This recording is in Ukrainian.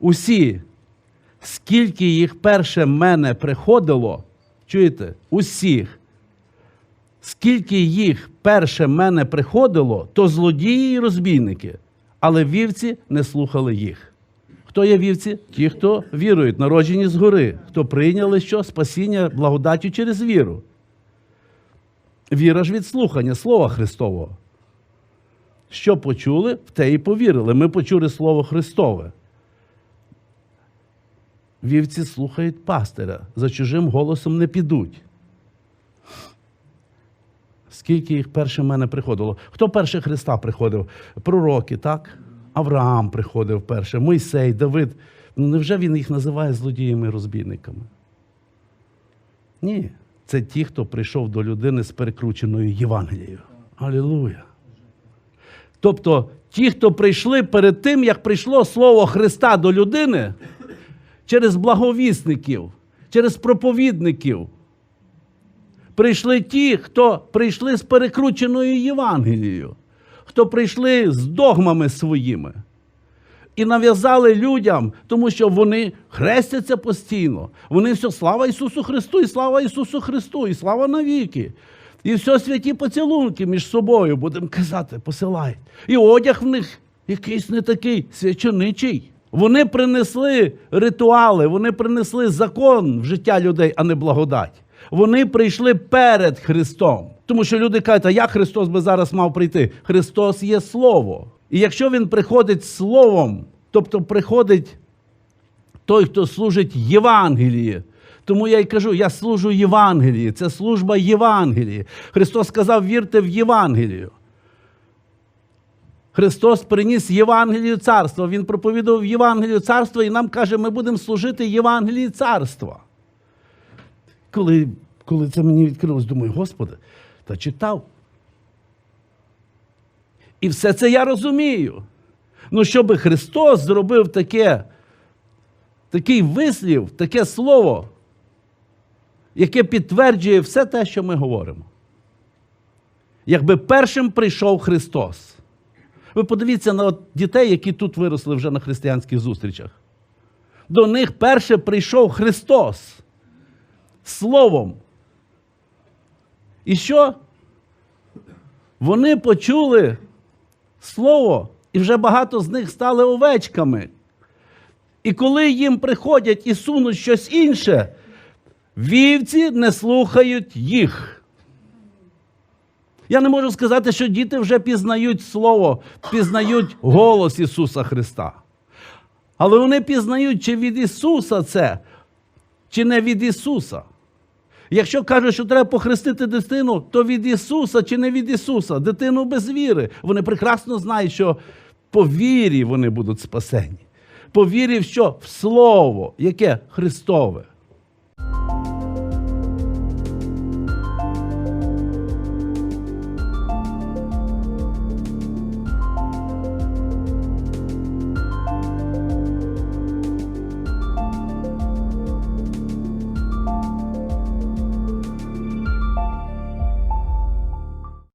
усі, скільки їх перше мене приходило, чуєте, усіх, скільки їх перше мене приходило, то злодії і розбійники, але вівці не слухали їх. Хто є вівці? Ті, хто вірують, народжені згори, хто прийняли що? Спасіння благодаттю через віру. Віра ж від слухання Слова Христового. Що почули, в те і повірили. Ми почули Слово Христове. Вівці слухають пастиря, за чужим голосом не підуть. Скільки їх перше в мене приходило? Хто перше Христа приходив? Пророки, так? Авраам приходив перше, Мойсей, Давид. Ну невже він їх називає злодіями розбійниками? Ні. Це ті, хто прийшов до людини з перекрученою Євангелією. Алілуя. Тобто ті, хто прийшли перед тим, як прийшло Слово Христа до людини, через благовісників, через проповідників. Прийшли ті, хто прийшли з перекрученою Євангелією, хто прийшли з догмами своїми і нав'язали людям, тому що вони хрестяться постійно. Вони все слава Ісусу Христу, і слава Ісусу Христу, і слава навіки. І все святі поцілунки між собою, будемо казати, посилають. І одяг в них якийсь не такий свяченичий. Вони принесли ритуали, вони принесли закон в життя людей, а не благодать. Вони прийшли перед Христом. Тому що люди кажуть, а як Христос би зараз мав прийти? Христос є Слово. І якщо Він приходить Словом, тобто приходить той, хто служить Євангелії. Тому я й кажу, я служу Євангелії. Це служба Євангелії. Христос сказав, вірте в Євангелію. Христос приніс Євангелію царства. Він проповідував Євангелію царства і нам каже, ми будемо служити Євангелії царства. Коли, коли це мені відкрилось, думаю, Господи, та читав. І все це я розумію. Ну, щоб Христос зробив таке, такий вислів, таке слово, яке підтверджує все те, що ми говоримо. Якби першим прийшов Христос. Ви подивіться на от дітей, які тут виросли вже на християнських зустрічах. До них перше прийшов Христос Словом. І що? Вони почули Слово, і вже багато з них стали овечками. І коли їм приходять і сунуть щось інше, вівці не слухають їх. Я не можу сказати, що діти вже пізнають Слово, пізнають голос Ісуса Христа. Але вони пізнають, чи від Ісуса це, чи не від Ісуса. Якщо кажуть, що треба похрестити дитину, то від Ісуса чи не від Ісуса, дитину без віри. Вони прекрасно знають, що по вірі вони будуть спасені. По вірі що? В Слово, яке Христове.